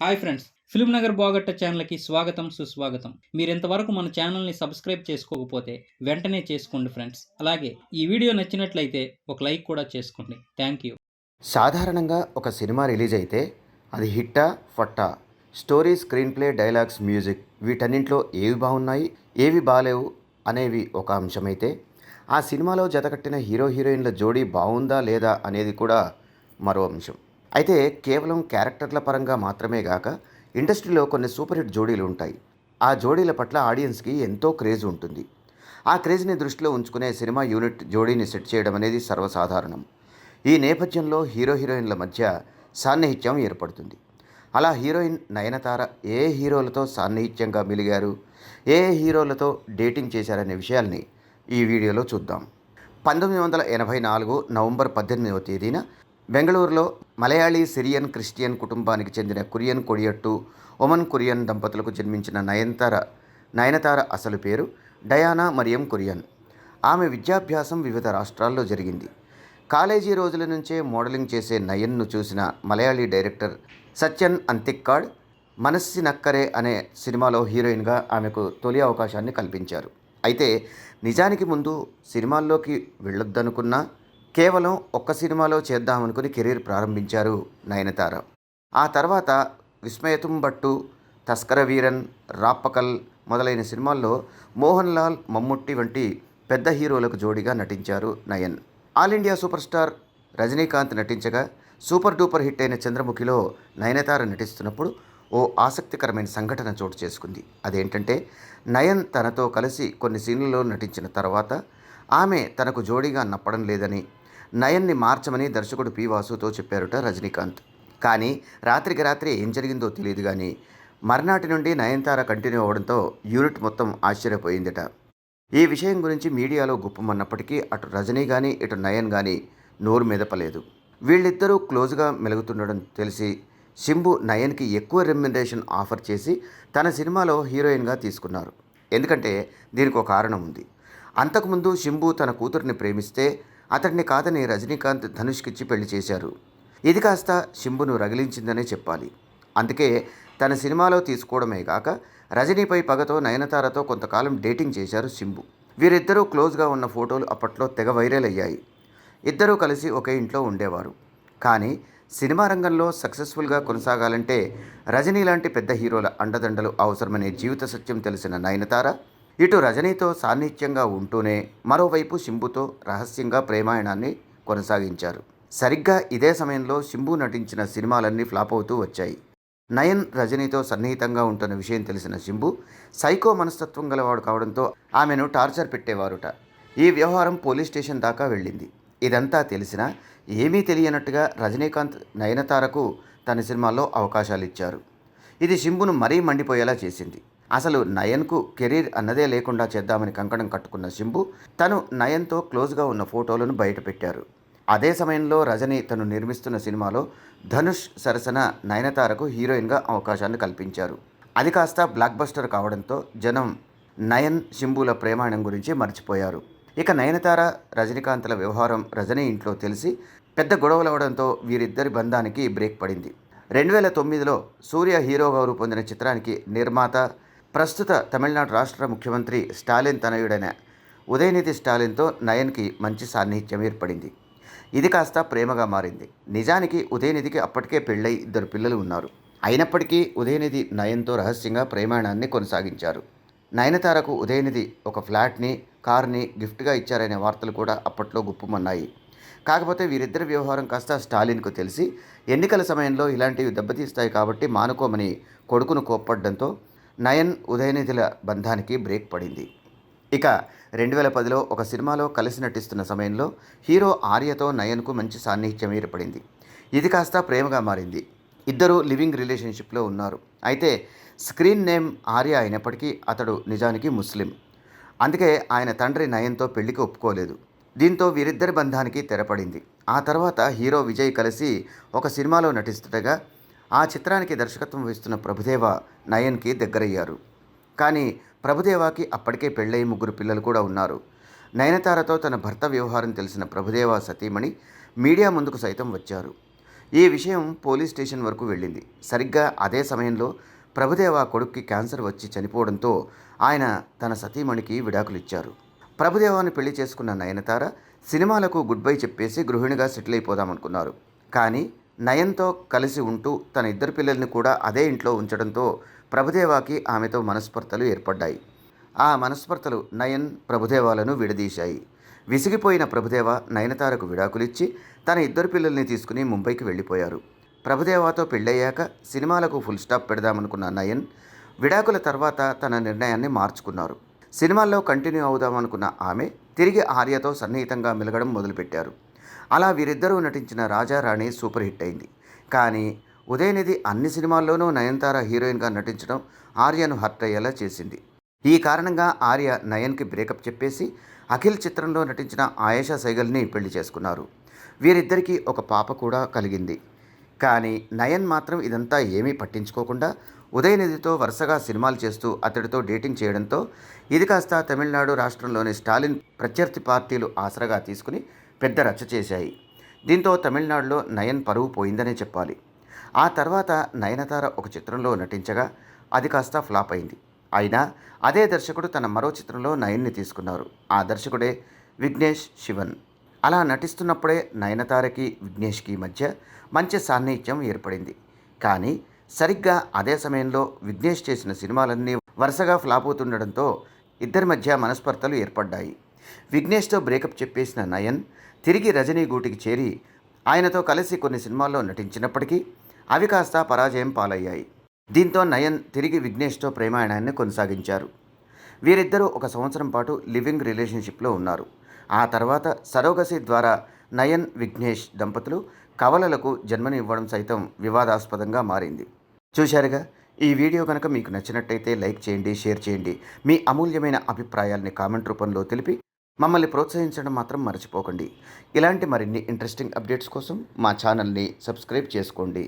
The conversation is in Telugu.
హాయ్ ఫ్రెండ్స్ ఫిల్మ్ నగర్ బాగట్ట ఛానల్కి స్వాగతం సుస్వాగతం. మీరు ఇంతవరకు మన ఛానల్ని సబ్స్క్రైబ్ చేసుకోకపోతే వెంటనే చేసుకోండి ఫ్రెండ్స్. అలాగే ఈ వీడియో నచ్చినట్లయితే ఒక లైక్ కూడా చేసుకోండి. Thank you. సాధారణంగా ఒక సినిమా రిలీజ్ అయితే అది హిట్టా ఫట్టా? Story screenplay dialogues music వీటన్నింటిలో ఏవి బాగున్నాయి ఏవి బాలేవు అనేవి ఒక అంశమైతే ఆ సినిమాలో జతకట్టిన హీరో హీరోయిన్ల జోడీ బాగుందా లేదా అనేది కూడా మరో అంశం. అయితే కేవలం క్యారెక్టర్ల పరంగా మాత్రమే గాక ఇండస్ట్రీలో కొన్ని సూపర్ హిట్ జోడీలు ఉంటాయి. ఆ జోడీల పట్ల ఆడియన్స్కి ఎంతో క్రేజ్ ఉంటుంది. ఆ క్రేజ్ని దృష్టిలో ఉంచుకునే సినిమా యూనిట్ జోడీని సెట్ చేయడం అనేది సర్వసాధారణం. ఈ నేపథ్యంలో హీరో హీరోయిన్ల మధ్య సాన్నిహిత్యం ఏర్పడుతుంది. అలా హీరోయిన్ నయనతార ఏ హీరోలతో సాన్నిహిత్యంగా మిలిగారు? ఏ హీరోలతో డేటింగ్ చేశారనే విషయాల్ని ఈ వీడియోలో చూద్దాం. పంతొమ్మిది వందల ఎనభై నాలుగు నవంబర్ పద్దెనిమిదవ తేదీన బెంగళూరులో మలయాళీ సిరియన్ క్రిస్టియన్ కుటుంబానికి చెందిన కురియన్ కొడియట్టు ఒమన్ కురియన్ దంపతులకు జన్మించిన నయనతార నయనతార అసలు పేరు డయానా మరియం కురియన్. ఆమె విద్యాభ్యాసం వివిధ రాష్ట్రాల్లో జరిగింది. కాలేజీ రోజుల నుంచే మోడలింగ్ చేసే నయన్ను చూసిన మలయాళీ డైరెక్టర్ సత్యన్ అంతిక్కాడ్ మనస్సి నక్కరే అనే సినిమాలో హీరోయిన్గా ఆమెకు తొలి అవకాశాన్ని కల్పించారు. అయితే నిజానికి ముందు సినిమాల్లోకి వెళ్ళొద్దనుకున్నా కేవలం ఒక్క సినిమాలో చేద్దామనుకుని కెరీర్ ప్రారంభించారు నయనతార. ఆ తర్వాత విస్మయతుంబట్టు తస్కర వీరన్ రాప్పకల్ మొదలైన సినిమాల్లో మోహన్ లాల్ మమ్ముట్టి వంటి పెద్ద హీరోలకు జోడిగా నటించారు Nayan. All India super star Rajinikanth నటించగా సూపర్ డూపర్ హిట్ అయిన చంద్రముఖిలో నయనతార నటిస్తున్నప్పుడు ఓ ఆసక్తికరమైన సంఘటన చోటు చేసుకుంది. అదేంటంటే నయన్ తనతో కలిసి కొన్ని సీన్లలో నటించిన తర్వాత ఆమె తనకు జోడీగా నప్పడం లేదని నయన్ని మార్చమని దర్శకుడు పి వాసుతో చెప్పారుట రజనీకాంత్. కానీ రాత్రికి రాత్రి ఏం జరిగిందో తెలియదు కానీ మర్నాటి నుండి నయనతార కంటిన్యూ అవడంతో యూనిట్ మొత్తం ఆశ్చర్యపోయిందట. ఈ విషయం గురించి మీడియాలో గుప్పమన్నప్పటికీ అటు రజనీ కానీ ఇటు నయన్ కానీ నోరు మెదపలేదు. వీళ్ళిద్దరూ క్లోజ్గా మెలుగుతుండడం తెలిసి శంభు నయన్కి ఎక్కువ రెమ్యునరేషన్ ఆఫర్ చేసి తన సినిమాలో హీరోయిన్గా తీసుకున్నారు. ఎందుకంటే దీనికి ఒక కారణం ఉంది. అంతకుముందు శంభు తన కూతురిని ప్రేమిస్తే అతడిని కాదని రజనీకాంత్ ధనుష్కిచ్చి పెళ్ళి చేశారు. ఇది కాస్త శింబును రగిలించిందనే చెప్పాలి. అందుకే తన సినిమాలో తీసుకోవడమే కాక రజనీపై పగతో నయనతారతో కొంతకాలం డేటింగ్ చేశారు శింబు. వీరిద్దరూ క్లోజ్గా ఉన్న ఫోటోలు అప్పట్లో తెగ వైరల్ అయ్యాయి. ఇద్దరూ కలిసి ఒకే ఇంట్లో ఉండేవారు. కానీ సినిమా రంగంలో సక్సెస్ఫుల్గా కొనసాగాలంటే రజనీ లాంటి పెద్ద హీరోల అండదండలు అవసరమనే జీవిత సత్యం తెలిసిన నయనతార ఇటు రజనీతో సాన్నిధ్యంగా ఉంటూనే మరోవైపు శింబుతో రహస్యంగా ప్రేమాయణాన్ని కొనసాగించారు. సరిగ్గా ఇదే సమయంలో శింబు నటించిన సినిమాలన్నీ ఫ్లాప్ అవుతూ వచ్చాయి. నయన్ రజనీతో సన్నిహితంగా ఉంటున్న విషయం తెలిసిన శంభు సైకో మనస్తత్వం గలవాడు కావడంతో ఆమెను టార్చర్ పెట్టేవారుట. ఈ వ్యవహారం పోలీస్ స్టేషన్ దాకా వెళ్ళింది. ఇదంతా తెలిసినా ఏమీ తెలియనట్టుగా రజనీకాంత్ నయనతారకు తన సినిమాల్లో అవకాశాలు ఇచ్చారు ఇది శింబును మరీ మండిపోయేలా చేసింది. అసలు నయన్కు కెరీర్ అన్నదే లేకుండా చేద్దామని కంకణం కట్టుకున్న శింబు తను నయన్తో క్లోజ్గా ఉన్న ఫోటోలను బయటపెట్టారు అదే సమయంలో రజని తను నిర్మిస్తున్న సినిమాలో ధనుష్ సరసన నయనతారకు హీరోయిన్గా అవకాశాన్ని కల్పించారు. అది కాస్త బ్లాక్ బస్టర్ కావడంతో జనం నయన్ శింబుల ప్రేమాయణం గురించి మర్చిపోయారు. ఇక నయనతార రజనీకాంత్ల వ్యవహారం రజనీ ఇంట్లో తెలిసి పెద్ద గొడవలవడంతో వీరిద్దరి బంధానికి బ్రేక్ పడింది. రెండు వేల తొమ్మిదిలో సూర్య హీరోగా రూపొందిన చిత్రానికి నిర్మాత ప్రస్తుత తమిళనాడు రాష్ట్ర ముఖ్యమంత్రి స్టాలిన్ తనయుడైన ఉదయనిధి స్టాలిన్తో నయన్కి మంచి సాన్నిహిత్యం ఏర్పడింది. ఇది కాస్త ప్రేమగా మారింది. నిజానికి ఉదయనిధికి అప్పటికే పెళ్ళై ఇద్దరు పిల్లలు ఉన్నారు. అయినప్పటికీ ఉదయనిధి నయన్తో రహస్యంగా ప్రేమాయణాన్ని కొనసాగించారు. నయనతారకు ఉదయనిధి ఒక ఫ్లాట్ని కార్ని గిఫ్ట్గా ఇచ్చారనే వార్తలు కూడా అప్పట్లో గుప్పమన్నాయి. కాకపోతే వీరిద్దరి వ్యవహారం కాస్త స్టాలిన్కు తెలిసి ఎన్నికల సమయంలో ఇలాంటివి దెబ్బతీస్తాయి కాబట్టి మానుకోమని కొడుకును కోప్పడంతో నయన్ ఉదయనిధుల బంధానికి బ్రేక్ పడింది. ఇక రెండు వేల పదిలో ఒక సినిమాలో కలిసి నటిస్తున్న సమయంలో హీరో ఆర్యతో నయన్కు మంచి సాన్నిహిత్యం ఏర్పడింది. ఇది కాస్త ప్రేమగా మారింది. ఇద్దరు లివింగ్ రిలేషన్షిప్లో ఉన్నారు. అయితే స్క్రీన్ నేమ్ ఆర్య అయినప్పటికీ అతడు నిజానికి ముస్లిం. అందుకే ఆయన తండ్రి నయన్తో పెళ్ళికి ఒప్పుకోలేదు. దీంతో వీరిద్దరి బంధానికి తెరపడింది. ఆ తర్వాత హీరో విజయ్ కలిసి ఒక సినిమాలో నటిస్తుండగా ఆ చిత్రానికి దర్శకత్వం వహిస్తున్న ప్రభుదేవ నయన్కి దగ్గరయ్యారు. కానీ ప్రభుదేవాకి అప్పటికే పెళ్ళై ముగ్గురు పిల్లలు కూడా ఉన్నారు. నయనతారతో తన భర్త వ్యవహారం తెలిసిన ప్రభుదేవ సతీమణి మీడియా ముందుకు సైతం వచ్చారు. ఈ విషయం పోలీస్ స్టేషన్ వరకు వెళ్ళింది. సరిగ్గా అదే సమయంలో ప్రభుదేవ కొడుక్కి క్యాన్సర్ వచ్చి చనిపోవడంతో ఆయన తన సతీమణికి విడాకులు ఇచ్చారు. ప్రభుదేవాన్ని పెళ్ళి చేసుకున్న నయనతార సినిమాలకు గుడ్ బై చెప్పేసి గృహిణిగా సెటిల్ అయిపోదామనుకున్నారు. కానీ నయన్తో కలిసి ఉంటూ తన ఇద్దరు పిల్లల్ని కూడా అదే ఇంట్లో ఉంచడంతో ప్రభుదేవాకి ఆమెతో మనస్పర్ధలు ఏర్పడ్డాయి. ఆ మనస్పర్ధలు నయన్ ప్రభుదేవాలను విడదీశాయి. విసిగిపోయిన ప్రభుదేవ నయనతారకు విడాకులిచ్చి తన ఇద్దరు పిల్లల్ని తీసుకుని ముంబైకి వెళ్ళిపోయారు. ప్రభుదేవాతో పెళ్ళయ్యాక సినిమాలకు ఫుల్ స్టాప్ పెడదామనుకున్న నయన్ విడాకుల తర్వాత తన నిర్ణయాన్ని మార్చుకున్నారు. సినిమాల్లో కంటిన్యూ అవుదామనుకున్న ఆమె తిరిగి ఆర్యతో సన్నిహితంగా మెలగడం మొదలుపెట్టారు. అలా వీరిద్దరూ నటించిన రాజారాణి సూపర్ హిట్ అయింది. కానీ ఉదయనిధి అన్ని సినిమాల్లోనూ నయనతార హీరోయిన్గా నటించడం ఆర్యను హర్ట్ అయ్యేలా చేసింది. ఈ కారణంగా ఆర్య నయన్కి బ్రేకప్ చెప్పేసి అఖిల్ చిత్రంలో నటించిన ఆయేషా సైగల్ని పెళ్ళి చేసుకున్నారు. వీరిద్దరికీ ఒక పాప కూడా కలిగింది. కానీ నయన్ మాత్రం ఇదంతా ఏమీ పట్టించుకోకుండా ఉదయనిధితో వరుసగా సినిమాలు చేస్తూ అతడితో డేటింగ్ చేయడంతో ఇది కాస్త తమిళనాడు రాష్ట్రంలోని స్టాలిన్ ప్రత్యర్థి పార్టీలు ఆసరాగా తీసుకుని పెద్ద రచ్చ చేశాయి. దీంతో తమిళనాడులో నయన్ పరువు పోయిందనే చెప్పాలి. ఆ తర్వాత నయనతార ఒక చిత్రంలో నటించగా అది కాస్త ఫ్లాప్ అయింది. అయినా అదే దర్శకుడు తన మరో చిత్రంలో నయన్ని తీసుకున్నారు. ఆ దర్శకుడే విఘ్నేష్ శివన్. అలా నటిస్తున్నప్పుడే నయనతారకి విఘ్నేష్కి మధ్య మంచి సాన్నిహిత్యం ఏర్పడింది. కానీ సరిగ్గా అదే సమయంలో విఘ్నేష్ చేసిన సినిమాలన్నీ వరుసగా ఫ్లాప్ అవుతుండడంతో ఇద్దరి మధ్య మనస్పర్ధలు ఏర్పడ్డాయి. విఘ్నేష్తో బ్రేకప్ చెప్పేసిన నయన్ తిరిగి రజనీ గూటికి చేరి ఆయనతో కలిసి కొన్ని సినిమాల్లో నటించినప్పటికీ అవి కాస్త పరాజయం పాలయ్యాయి. దీంతో నయన్ తిరిగి విఘ్నేష్తో ప్రేమాయణాన్ని కొనసాగించారు. వీరిద్దరూ ఒక సంవత్సరం పాటు లివింగ్ రిలేషన్షిప్లో ఉన్నారు. ఆ తర్వాత సరోగసి ద్వారా నయన్ విఘ్నేష్ దంపతులు కవలలకు జన్మనివ్వడం సైతం వివాదాస్పదంగా మారింది. చూశారుగా? ఈ వీడియో కనుక మీకు నచ్చినట్టయితే లైక్ చేయండి షేర్ చేయండి. మీ అమూల్యమైన అభిప్రాయాల్ని కామెంట్ రూపంలో తెలిపి మమ్మల్ని ప్రోత్సహించడం మాత్రం మర్చిపోకండి. ఇలాంటి మరిన్ని ఇంట్రెస్టింగ్ అప్డేట్స్ కోసం మా ఛానల్ని సబ్స్క్రైబ్ చేసుకోండి.